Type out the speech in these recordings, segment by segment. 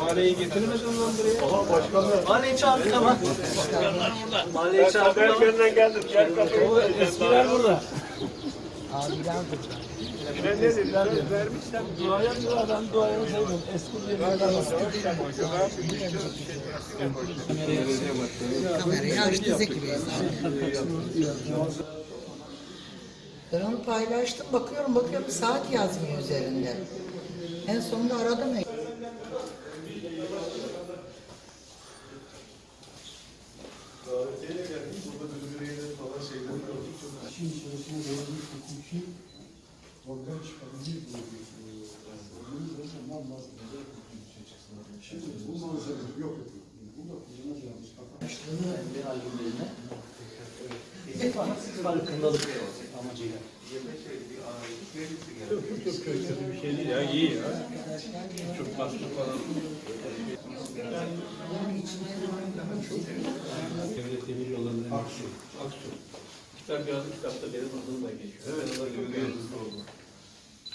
Mahalleyi getirmedin lan buraya. Aha başkanlar. Mahalleyi çağırdık ama. Mahalleyi çağırdık ama. Erkenden geldim. Gel kapıyı. Eskiler burada. Ben ne dedim? Söz vermişsem. Duaya diyor ben duayanı sevdim. Eski bir yerden Kamerayı açtı Zeki Bey Ben onu paylaştım. Bakıyorum bakıyorum saat yazmıyor üzerinde. En sonunda aradım. farkındalık amacıyla. Çok kötü bir şey değil ya. iyi ya. Çok baskı falan. Devlet demir yollarının Aksu. Aksu. Kitap yazdım, kitapta benim adım da geçiyor. Evet, evet.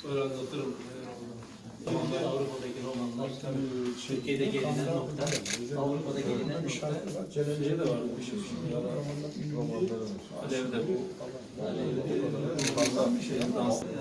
Böyle anlatırım. Romanlar, Avrupa'daki romanlar, Türkiye'de gelinen nokta, Avrupa'da gelinen nokta. Şey de vardı, bir şey Alevde bu. Fazla bir şey dans yani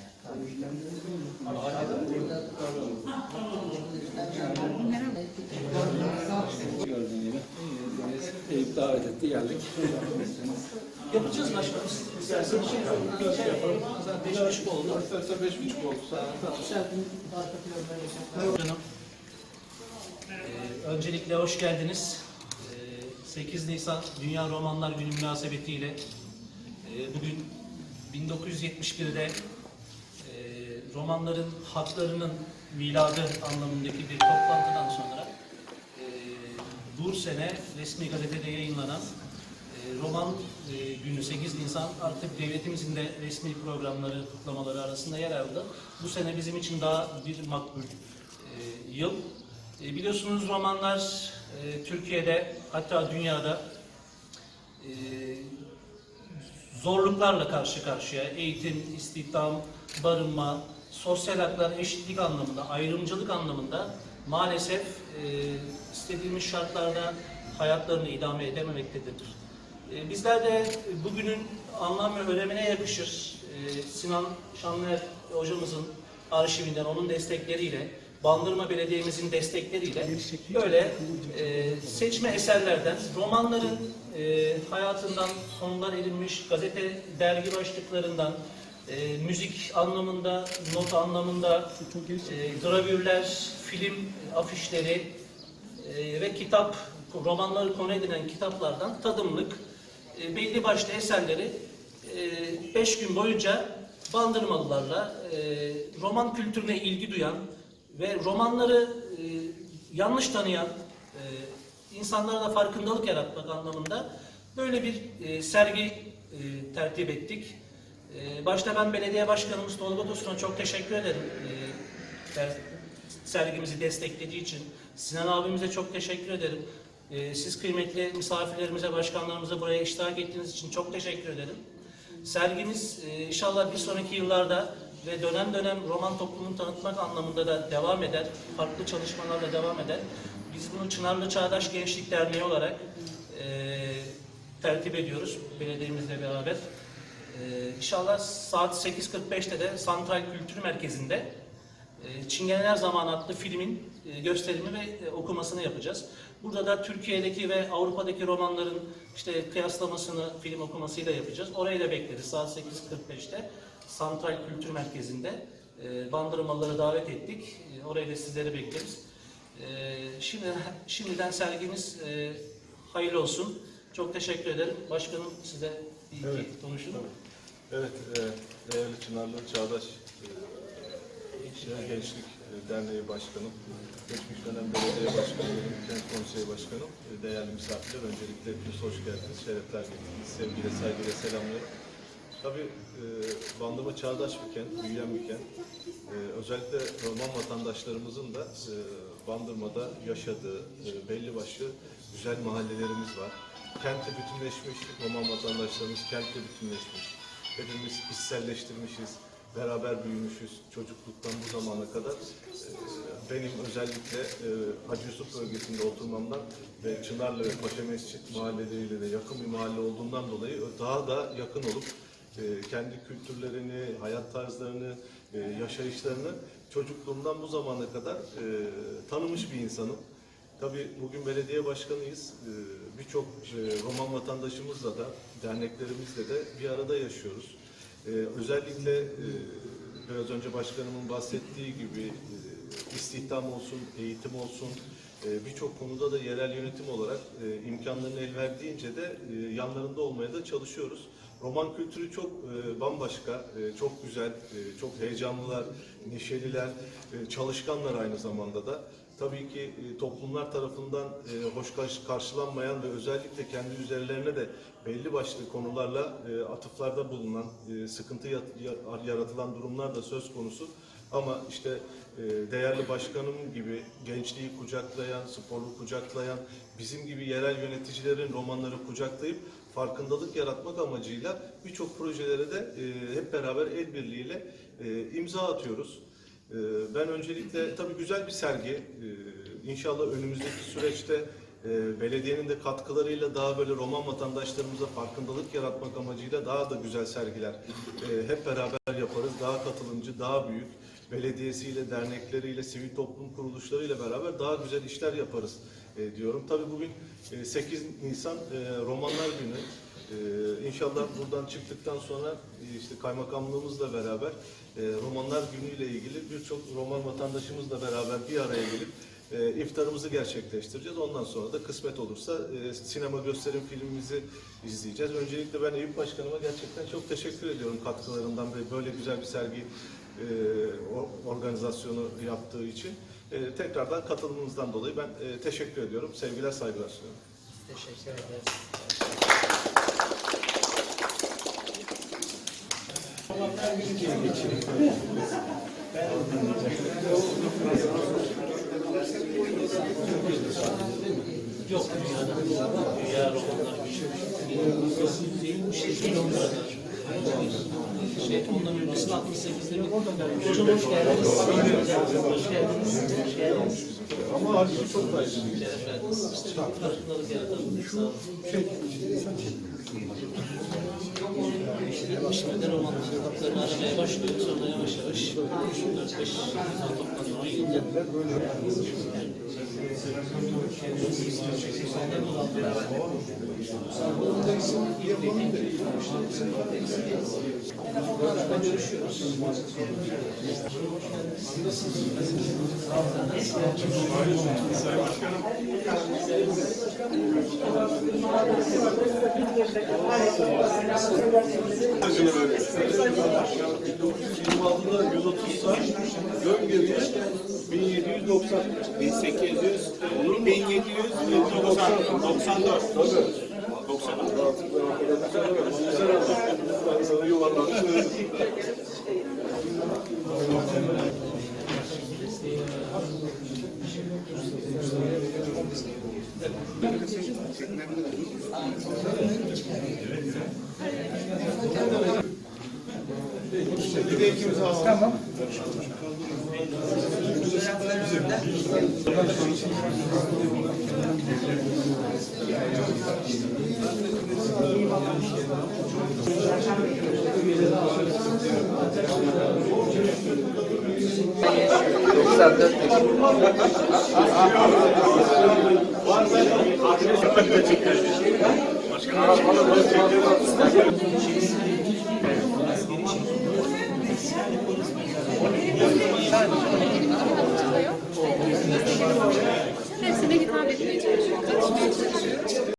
Gördüğün gibi. Davet etti geldik. Yapacağız başkanım. Şey yapalım. Şey yapalım. Zaten beş buçuk oldu. İstersen beş buçuk oldu. Tamam. Ee, Öncelikle hoş geldiniz. Ee, 8 Nisan Dünya Romanlar Günü münasebetiyle e, bugün 1971'de e, romanların haklarının miladı anlamındaki bir toplantıdan sonra e, bu sene resmi gazetede yayınlanan e, Roman e, günü 8 Nisan artık devletimizin de resmi programları, kutlamaları arasında yer aldı. Bu sene bizim için daha bir makbul e, yıl. E, biliyorsunuz romanlar e, Türkiye'de hatta dünyada e, zorluklarla karşı karşıya eğitim, istihdam, barınma, sosyal haklar, eşitlik anlamında, ayrımcılık anlamında maalesef e, istediğimiz şartlarda hayatlarını idame edememektedir. E, bizler de bugünün anlam ve önemine yakışır e, Sinan Şanlıer hocamızın arşivinden, onun destekleriyle, Bandırma Belediye'mizin destekleriyle böyle e, seçme eserlerden, romanların e, hayatından konular edilmiş, gazete, dergi başlıklarından, e, müzik anlamında, not anlamında, e, gravürler, film afişleri e, ve kitap, romanları konu edinen kitaplardan tadımlık e, belli başlı eserleri 5 gün boyunca Bandırmalılarla e, roman kültürüne ilgi duyan ve romanları e, yanlış tanıyan e, insanlara da farkındalık yaratmak anlamında böyle bir e, sergi e, tertip ettik. E, başta ben belediye başkanımız Tolga Tosun'a çok teşekkür ederim. E, der- sergimizi desteklediği için. Sinan abimize çok teşekkür ederim. E, siz kıymetli misafirlerimize, başkanlarımıza buraya iştirak ettiğiniz için çok teşekkür ederim. Sergimiz e, inşallah bir sonraki yıllarda ve dönem dönem roman toplumunu tanıtmak anlamında da devam eder. Farklı çalışmalarla devam eder. Biz bunu Çınarlı Çağdaş Gençlik Derneği olarak e, tertip ediyoruz belediyemizle beraber. E, inşallah saat 8.45'te de Santral Kültür Merkezi'nde e, Çingeneler Zamanı adlı filmin e, gösterimi ve e, okumasını yapacağız. Burada da Türkiye'deki ve Avrupa'daki romanların işte kıyaslamasını film okumasıyla yapacağız. Orayı da bekleriz saat 8.45'te Santral Kültür Merkezi'nde. Bandırmalıları davet ettik. Orayı da sizleri bekleriz. Şimdi şimdiden sergimiz hayırlı olsun. Çok teşekkür ederim. Başkanım size iyi Evet. konuşun. Evet, e, değerli Çınarlı Çağdaş e, Gençlik e, Derneği Başkanım, geçmiş dönem belediye başkanım, kent konseyi başkanım, e, değerli misafirler, öncelikle hepiniz hoş geldiniz, şerefler getirdiniz, sevgiyle, saygıyla selamlıyorum. Tabii Bandırma çağdaş bir kent, büyüyen bir kent. Özellikle Roman vatandaşlarımızın da Bandırma'da yaşadığı belli başlı güzel mahallelerimiz var. Kentle bütünleşmiş, Roman vatandaşlarımız kentle bütünleşmiş. Hepimiz içselleştirmişiz, beraber büyümüşüz çocukluktan bu zamana kadar. E, benim özellikle e, Hacı Yusuf bölgesinde oturmamdan ve Çınarlı ve Paşa Mescit mahalleleriyle de yakın bir mahalle olduğundan dolayı daha da yakın olup e, kendi kültürlerini, hayat tarzlarını, e, yaşayışlarını çocukluğumdan bu zamana kadar tanımış bir insanım. Tabii bugün belediye başkanıyız. Birçok e, Roman vatandaşımızla da, derneklerimizle de bir arada yaşıyoruz. E, Özellikle e, biraz önce başkanımın bahsettiği gibi istihdam olsun, eğitim olsun, birçok konuda da yerel yönetim olarak imkanlarını el verdiğince de yanlarında olmaya da çalışıyoruz. Roman kültürü çok bambaşka, çok güzel, çok heyecanlılar, neşeliler, çalışkanlar aynı zamanda da. Tabii ki e, toplumlar tarafından e, hoş karşı- karşılanmayan ve özellikle kendi üzerlerine de belli başlı konularla e, atıflarda bulunan, sıkıntı yaratılan durumlar da söz konusu. Ama işte değerli başkanım gibi gençliği kucaklayan, sporu kucaklayan, bizim gibi yerel yöneticilerin romanları kucaklayıp farkındalık yaratmak amacıyla birçok projelere de hep beraber el birliğiyle imza atıyoruz. E, ben öncelikle tabii güzel bir sergi. E, inşallah önümüzdeki süreçte e, belediyenin de katkılarıyla daha böyle roman vatandaşlarımıza farkındalık yaratmak amacıyla daha da güzel sergiler e, hep beraber yaparız. Daha katılımcı, daha büyük belediyesiyle, dernekleriyle, sivil toplum kuruluşlarıyla beraber daha güzel işler yaparız e, diyorum. Tabii bugün e, 8 Nisan Romanlar Günü. E, inşallah buradan çıktıktan sonra e, işte kaymakamlığımızla beraber e, Romanlar Günü ile ilgili birçok Roman vatandaşımızla beraber bir araya gelip e, iftarımızı gerçekleştireceğiz. Ondan sonra da kısmet olursa e, sinema gösterim filmimizi izleyeceğiz. Öncelikle ben Eyüp Başkanıma gerçekten çok teşekkür ediyorum katkılarından ve böyle güzel bir sergi organizasyonu yaptığı için. Tekrardan katılımınızdan dolayı ben teşekkür ediyorum. Sevgiler, saygılar sunuyorum. Teşekkür ederiz. Yok dünyada. Dünya romanlar bir şey. Şey, ondan öncesinde 68'de bir Hocam hoş geldiniz. Hoş geldiniz. Hoş geldiniz. Ama halbuki çok da Şeref verdiniz. İşte bir farkındalık yaratalım. Sağ olun. Şimdi roman kitaplarını aramaya başlıyoruz. Sonra yavaş yavaş 4-5 insan toplanıyor. Film altında 130 saat, dön geriye 1790. 1800, 1794. 94. 90. Bir de imza Tamam. 94 Başkanım. Hepsine hitap etmeye çalışıyoruz, katışmaya çalışıyoruz.